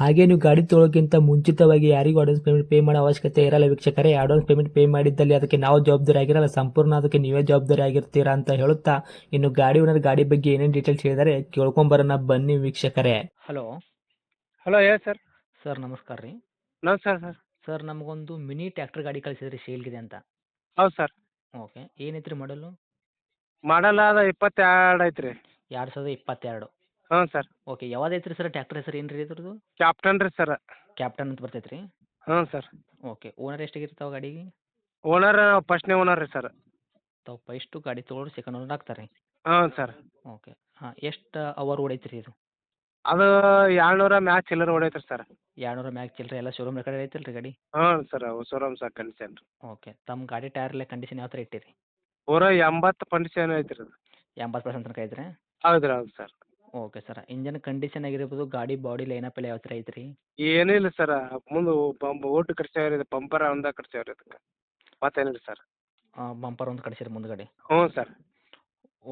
ಹಾಗೆ ನೀವು ಗಾಡಿ ತೊಳೋಕ್ಕಿಂತ ಮುಂಚಿತವಾಗಿ ಯಾರಿಗೂ ಅಡ್ವಾನ್ಸ್ ಪೇಮೆಂಟ್ ಪೇ ಮಾಡೋ ಅವಶ್ಯಕತೆ ಇರಲ್ಲ ವೀಕ್ಷಕರೇ. ಅಡ್ವಾನ್ಸ್ ಪೇಮೆಂಟ್ ಪೇ ಮಾಡಿದ್ದಲ್ಲಿ ಅದಕ್ಕೆ ನಾವು ಜವಾಬ್ದಾರಿ ಆಗಿರಲ್ಲ. ಸಂಪೂರ್ಣ ಅದಕ್ಕೆ ನೀವೇ ಜವಾಬ್ದಾರಿ ಆಗಿರ್ತೀರಾ ಅಂತ ಹೇಳುತ್ತಾ ಇನ್ನು ಗಾಡಿ ಓನರ್ ಗಾಡಿ ಬಗ್ಗೆ ಏನೇನು ಡೀಟೇಲ್ಸ್ ಹೇಳಿದರೆ ಕೇಳ್ಕೊಂಬರೋಣ ಬನ್ನಿ ವೀಕ್ಷಕರೇ. ಹಲೋ ಹಲೋ ಹೇಳಿ ಸರ್ ಸರ್ ನಮಸ್ಕಾರ ರೀ. ನಮಸ್ಕಾರ ಸರ್ ಸರ್ ನಮಗೊಂದು ಮಿನಿ ಟ್ರ್ಯಾಕ್ಟರ್ ಗಾಡಿ ಕಳಿಸಿದ್ರಿ ಸೇಲ್ಗಿದೆ ಅಂತ. ಹೌದು ಸರ್ ಓಕೆ ಏನೈತ್ರಿ ಮಾಡಲು ಮಾಡಲ್ಲ ಅದ ಇಪ್ಪತ್ತೆರಡು ಐತ್ರಿ. ಎರಡು ಸಾವಿರದ ಇಪ್ಪತ್ತೆರಡು. ಹ್ಞೂ ಸರ್. ಓಕೆ ಯಾವ್ದೈತ್ರಿ ಸರ್ ಟ್ಯಾಕ್ಟರ್ ಹೆಸರು ಏನು ರೀ ಇದ್ರದ್ದು ಕ್ಯಾಪ್ಟನ್ ರೀ ಸರ್. ಕ್ಯಾಪ್ಟನ್ ಅಂತ ಬರ್ತೈತೆ ರೀ ಹ್ಞೂ ಸರ್. ಓಕೆ ಓನರ್ ಎಷ್ಟಾಗಿರ್ತಾವೆ ಗಾಡಿಗೆ? ಓನರ್ ಫಸ್ಟ್ನೇ ಓನರ್ ರೀ ಸರ್. ತಾವು ಫಸ್ಟು ಗಾಡಿ ತೊಗೊಂಡು ಸೆಕೆಂಡ್ ಓನರ್ ಆಗ್ತಾರೆ ಹಾಂ ಸರ್. ಓಕೆ ಹಾಂ ಎಷ್ಟು ಅವರ್ ಹೊಡೈತ್ರಿ ಇದು? ಅದು ಏಳ್ನೂರ ಮ್ಯಾಚ್ ಚಿಲ್ಲರ್ ಹೊಡೈತ್ರಿ ಸರ್. ಎರಡುನೂರ ಮ್ಯಾಚ್ ಚಿಲ್ಲರೆ ಎಲ್ಲ ಶೋರೂಮ್ ರೆಕಾರ್ಡ್ ಐತಲ್ಲ ರೀ ಗಾಡಿ? ಹಾಂ ಸರ್ ಶೋರೂಮ್ ಸರ್ ಕಂಡೀಷನ್ ರೀ. ಓಕೆ ತಮ್ಮ ಗಾಡಿ ಟೈರ್ ಎಲ್ಲ ಕಂಡೀಷನ್ ಯಾವ ಥರ ಇಟ್ಟಿರಿ? ಪೂರ ಎಂಬತ್ತು ಕಂಡೀಷನ್ ಐತ್ರಿ ಅದು. ಎಂಬತ್ತು ಪರ್ಸೆಂಟ್ ತನಕ ಐತ್ರಿ? ಹೌದು ರೀ ಹೌದು sir. Okay sir. Engine condition ಆಗಿರ್ಬೋದು ಗಾಡಿ ಬಾಡಿ ಲೈನಪ್ ಎಲ್ಲ ಯಾವ ಥರ ಐತ್ರಿ? ಏನೂ ಇಲ್ಲ ಸರ್. ಮುಂದೆ ಪಂಪ್ ಓಟು ಕಟ್ಸ್ಯಾವ್ರಿ ಇದು ಪಂಪರ ಒಂದ ಕಟ್ಸ್ಯಾವ್ರಿ ಅದಕ್ಕೆ. ಮತ್ತೇನಿಲ್ಲ ಸರ್. ಬಂಪರ್ ಒಂದು ಕಳಿಸಿರಿ ಮುಂದ್ಗಡೆ. ಹ್ಞೂ ಸರ್.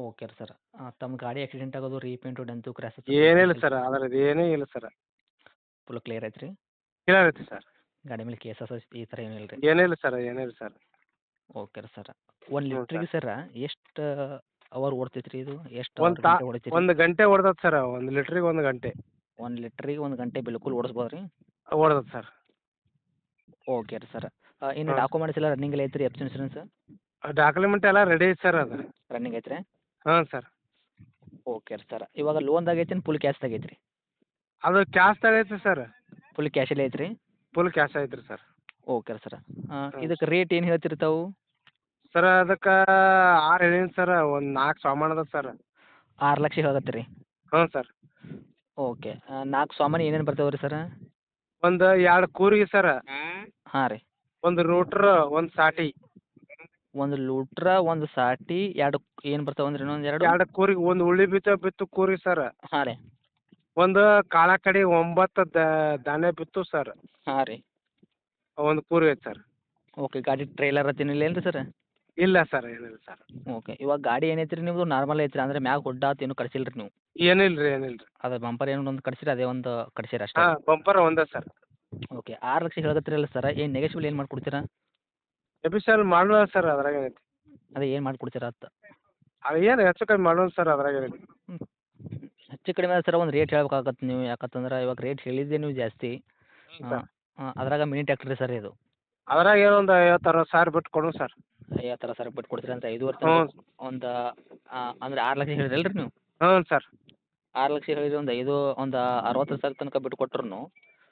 ಓಕೆ ರೀ ಸರ್. ತಮ್ಮ ಗಾಡಿ ಆಕ್ಸಿಡೆಂಟ್ ಆಗೋದು ರೀಪೇಂಟು ಡೆಂತು ಕ್ರ್ಯಾಸ್ ಏನಿಲ್ಲ ಸರ್. ಅದರ ಏನೂ ಇಲ್ಲ ಸರ್. ಫುಲ್ ಕ್ಲಿಯರ್ ಐತ್ರಿ? ಕ್ಲಿಯರ್ ಐತಿ ಸರ್. ಗಾಡಿ ಮೇಲೆ ಕೇಸಸ್ ಈ ಥರ ಏನಿಲ್ಲ ರೀ? ಏನಿಲ್ಲ ಸರ್. ಏನಿಲ್ಲ ಸರ್. ಓಕೆ ರೀ ಸರ್. ಒಂದು ಲೀಟ್ರಿಗೆ ಸರ್ ಎಷ್ಟು ಅವರ್ ಓಡ್ತೈತ್ರಿ ಇದು? ಎಷ್ಟು ಒಂದ್ ತಾ- ಒಂದು ಗಂಟೆ ಹೊಡ್ದತ್ ಸರ್ ಒಂದು ಲೀಟ್ರಿಗೆ ಒಂದು ಗಂಟೆ. ಒಂದು ಲೀಟ್ರಿಗೆ ಒಂದು ಗಂಟೆ ಬಿಲ್ಕುಲ್ ಓಡಿಸ್ಬೋದು ರೀ ಹೊಡ್ದತ್ ಸರ್. ಓಕೆ ರೀ ಸರ್. ಇನ್ನು ಹಾಂ. ಡಾಕ್ಯುಮೆಂಟ್ಸ್ ಎಲ್ಲ ರನ್ನಿಂಗ್ ಎಲ್ಲ ಐತ್ರಿ ಎಫ್ ಇನ್ಸೂರೆನ್ಸ್? ಡಾಕ್ಯುಮೆಂಟ್ ಎಲ್ಲ ರೆಡಿ ಐತೆ ಸರ್ ಅದು. ರನ್ನಿಂಗ್ ಐತ್ರಿ? ಹಾಂ ಸರ್. ಓಕೆ ರೀ ಸರ್. ಇವಾಗ ಲೋನ್ದಾಗ ಐತಿ ಫುಲ್ ಕ್ಯಾಶ್ ಐತ್ರಿ? ಅದು ಕ್ಯಾಶ್ದಾಗ ಐತೆ ಸರ್. ಫುಲ್ ಕ್ಯಾಶಲ್ಲೇ ಐತ್ರಿ? ಫುಲ್ ಕ್ಯಾಶ್ ಐತ್ರಿ ಸರ್. ಓಕೆ ರೀ ಸರ್. ಇದಕ್ಕೆ ರೇಟ್ ಏನು ಹೇಳ್ತಿರ್ತಾವು? ಸರ್ ಅದಕ್ಕೆ ಆರು ಹೇಳಿನ್ ಸರ್ ಒಂದು ನಾಲ್ಕು ಸಾಮಾನು ಅದ ಸರ್. ಆರು ಲಕ್ಷ ಹೇಳತ್ತೆ ರೀ ಹ್ಞೂ ಸರ್. ಓಕೆ ನಾಲ್ಕು ಸಾಮಾನು ಏನೇನು ಬರ್ತಾವೆ ರೀ ಸರ್? ಒಂದು ಎರಡು ಕೂರಿಗೆ ಸರ್. ಹಾಂ ರೀ. ಒಂದು ರೂಟ್ರ್ ಒಂದು ಸಾಟಿ. ಒಂದು ಲೂಟ್ರ ಒಂದು ಸಾಟಿ ಎರಡು ಏನು ಬರ್ತಾವೆ ಅಂದ್ರೆ ಇನ್ನೊಂದು ಎರಡು? ಎರಡು ಕೂರಿಗೆ ಒಂದು ಉಳ್ಳಿ ಬಿತ್ತ ಬಿತ್ತು ಕೂರಿ ಸರ್. ಹಾಂ ರೀ. ಒಂದು ಕಾಳ ಕಡೆ ಒಂಬತ್ತು ದಾನೆ ಬಿತ್ತು ಸರ್. ಹಾಂ ರೀ. ಒಂದು ಕೂರಿ ಐತೆ ಸರ್. ಓಕೆ ಗಾಡಿ ಟ್ರೈಲರ್ ತಿನ್ನಿಲ್ಲ ಏನು ರೀ ಸರ್? ಇಲ್ಲ ಸರ್ ಏನಿಲ್ಲ ಸರ್. ಓಕೆ ಇವಾಗ ಗಾಡಿ ಏನೈತ್ರಿ ರೀ ನಿಮ್ಮದು ನಾರ್ಮಲ್ ಐತ್ರಿ ಅಂದ್ರೆ ಮ್ಯಾಗ ಹೊಡ್ಡಾತ್ ಏನು ಕಡ್ಸಿಲ್ಲ ರೀ ನೀವು? ಏನಿಲ್ಲ ರೀ ಏನಿಲ್ಲ ರೀ ಅದು ಬಂಪರ್ ಏನು ಒಂದು ಕಡ್ಸಿರಿ ಅದೇ ಒಂದು ಕಡ್ಸಿರಿ ಅಷ್ಟೇ? ಹಾಂ ಬಂಪರ್ ಒಂದೇ ಸರ್. ಓಕೆ ಆರು ಲಕ್ಷ ಹೇಳಕತ್ತಿರಲ್ಲ ಸರ್ ಏನು ನೆಗೆಶಿಬಲ್ ಏನು ಮಾಡ್ಕೊಡ್ತೀರಾ? ಎಫಿಷಿಯಲ್ ಮಾಡುವ ಸರ್ ಅದ್ರಾಗ ಏನೈತಿ? ಅದೇ ಏನು ಮಾಡ್ಕೊಡ್ತೀರಾ ಅಂತ? ಅದು ಏನು ಹೆಚ್ಚು ಕಡಿಮೆ ಮಾಡೋಣ ಸರ್ ಅದ್ರಾಗ ಏನೈತಿ? ಹೆಚ್ಚು ಕಡಿಮೆ ಸರ್ ಒಂದು ರೇಟ್ ಹೇಳ್ಬೇಕಾಗತ್ತೆ ನೀವು ಯಾಕಂತಂದ್ರೆ ಇವಾಗ ರೇಟ್ ಹೇಳಿದ್ದೆ ನೀವು ಜಾಸ್ತಿ. ಹಾಂ ಅದ್ರಾಗ ಮಿನಿ ಟ್ಯಾಕ್ಟ್ರಿ ಸರ್ ಇದು. ಅದ್ರಾಗ ಏನೋ ಒಂದು ಐವತ್ತು ಅರವತ್ತು ಸಾವಿರ ಬಿಟ್ಟು ಕೊಡು ಸರ್. ಐವತ್ತು ಥರ ಸರ್ ಬಿಟ್ ಕೊಡ್ತೀರಾ ಅಂತ ಐದುವರೆ ಹ್ಞೂ. ತನಕ ಒಂದು ಅಂದ್ರೆ ಆರು ಲಕ್ಷ ಹೇಳಿದ್ರಲ್ಲ ರೀ ನೀವು? ಹ್ಞೂ ಸರ್. ಆರು ಲಕ್ಷ ಹೇಳಿದ್ರೆ ಒಂದು ಐದು ಒಂದು ಅರವತ್ತು ಸಾವಿರ ತನಕ ಬಿಟ್ಟು ಕೊಟ್ರು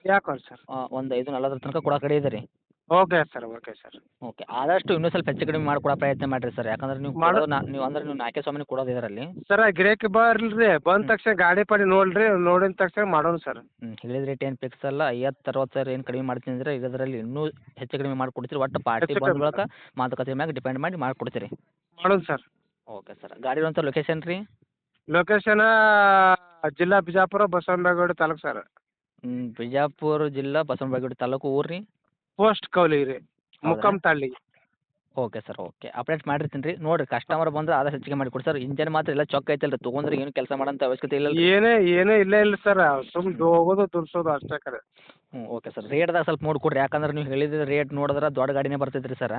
ಯಾಕೆ ಸರ್? ಒಂದು ಐದು ನಲವತ್ತರ ತನಕ ಕೊಡೋ ಕಡೆ ಇದೆ ರೀ. Okay sir okay sir okay ಆದಷ್ಟು ಇನ್ನೂ ಸ್ವಲ್ಪ ಹೆಚ್ಚು ಕಡಿಮೆ ಮಾಡ್ಕೊಡೋ ಪ್ರಯತ್ನ ಮಾಡಿರಿ ಸರ್ ಯಾಕಂದ್ರೆ ನೀವು ಮಾಡೋ. ನೀವು ಅಂದ್ರೆ ನೀವು ನಾಲ್ಕೇ ಸ್ವಾಮಿ ಕೊಡೋದು ಇದರಲ್ಲಿ. ಸರ್ ಗಿರಾಕಿ ಬರ್ಲಿ ಬಂದ ತಕ್ಷಣ ಗಾಡಿ ಪಾಡಿ ನೋಡ್ರಿ. ನೋಡಿದ ತಕ್ಷಣ ಮಾಡೋಣ ಸರ್ ಹ್ಞೂ ಹೇಳಿದ ರೇಟ್ ಏನು ಫಿಕ್ಸ್ ಅಲ್ಲ. ಐವತ್ತು ಅರವತ್ತು ಸಾವಿರ ಏನು ಕಡಿಮೆ ಮಾಡ್ತೀನಿ ಅಂದ್ರೆ ಇದರಲ್ಲಿ ಇನ್ನೂ ಹೆಚ್ಚು ಕಡಿಮೆ ಮಾಡಿಕೊಡ್ತೀರಿ. ಒಟ್ಟು ಪಾರ್ಟಿ ಬಂದ ಮೂಲಕ ಮಾತುಕತೆ ಮ್ಯಾಗ ಡಿಪೆಂಡ್ ಮಾಡಿ ಮಾಡಿಕೊಡ್ತೀರಿ. ಮಾಡೋಣ ಸರ್ ಓಕೆ ಸರ್ ಗಾಡಿ ಇರುವಂಥ ಲೊಕೇಶನ್ ರೀ? ಲೊಕೇಶನ್ ಜಿಲ್ಲಾ ಬಿಜಾಪುರ ಬಸವನಬಾಗೇವಾಡಿ ತಾಲೂಕು ಸರ್ ಹ್ಞೂ ಬಿಜಾಪುರ ಜಿಲ್ಲಾ ಬಸವನಬಾಗೇವಾಡಿ ತಾಲೂಕು ಊರು ರೀ? ಪೋಸ್ಟ್ ಕೌಲಿ ರೀ ಹೌದಾ? ತಾಳ್ಳಿ. Okay sir okay. ಅಪ್ಡೇಟ್ ಮಾಡಿರ್ತೀನಿ ರೀ. ನೋಡಿರಿ ಕಸ್ಟಮರ್ ಬಂದ್ರೆ ಆದಷ್ಟು ಹೆಚ್ಚಿಗೆ ಮಾಡಿ ಕೊಡಿ ಸರ್. ಇಂಜನ್ ಮಾತ್ರ ಎಲ್ಲ ಚೊಕ್ಕ ಐತಲ್ಲ ರೀ ತೊಗೊಂಡ್ರೆ ಏನು ಕೆಲಸ ಮಾಡೋಂಥ ಅವಶ್ಯಕತೆ ಇಲ್ಲ ಏನೇ ಏನೇ ಇಲ್ಲ ಇಲ್ಲ ಸರ್. ಸುಮ್ ಹೋಗೋದು ತುರ್ಸೋದು ಅಷ್ಟೇ ಕರೆ. ಹ್ಞೂ ಓಕೆ ಸರ್. ರೇಟ್ದಾಗ ಸ್ವಲ್ಪ ನೋಡಿಕೊಡ್ರಿ ಯಾಕಂದ್ರೆ ನೀವು ಹೇಳಿದ ರೇಟ್ ನೋಡಿದ್ರೆ ದೊಡ್ಡ ಗಾಡಿನೇ ಬರ್ತೈತೆ ರೀ ಸರ್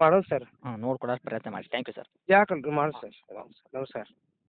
ಮಾಡೋದು ಸರ್. ಹಾಂ ನೋಡ್ಕೊಡೋಷ್ಟು ಪ್ರಯತ್ನ ಮಾಡಿ. Thank you sir. ಯಾಕಲ್ರಿ ಮಾಡಿ ಸರ್. ನಮಸ್ಕಾರ.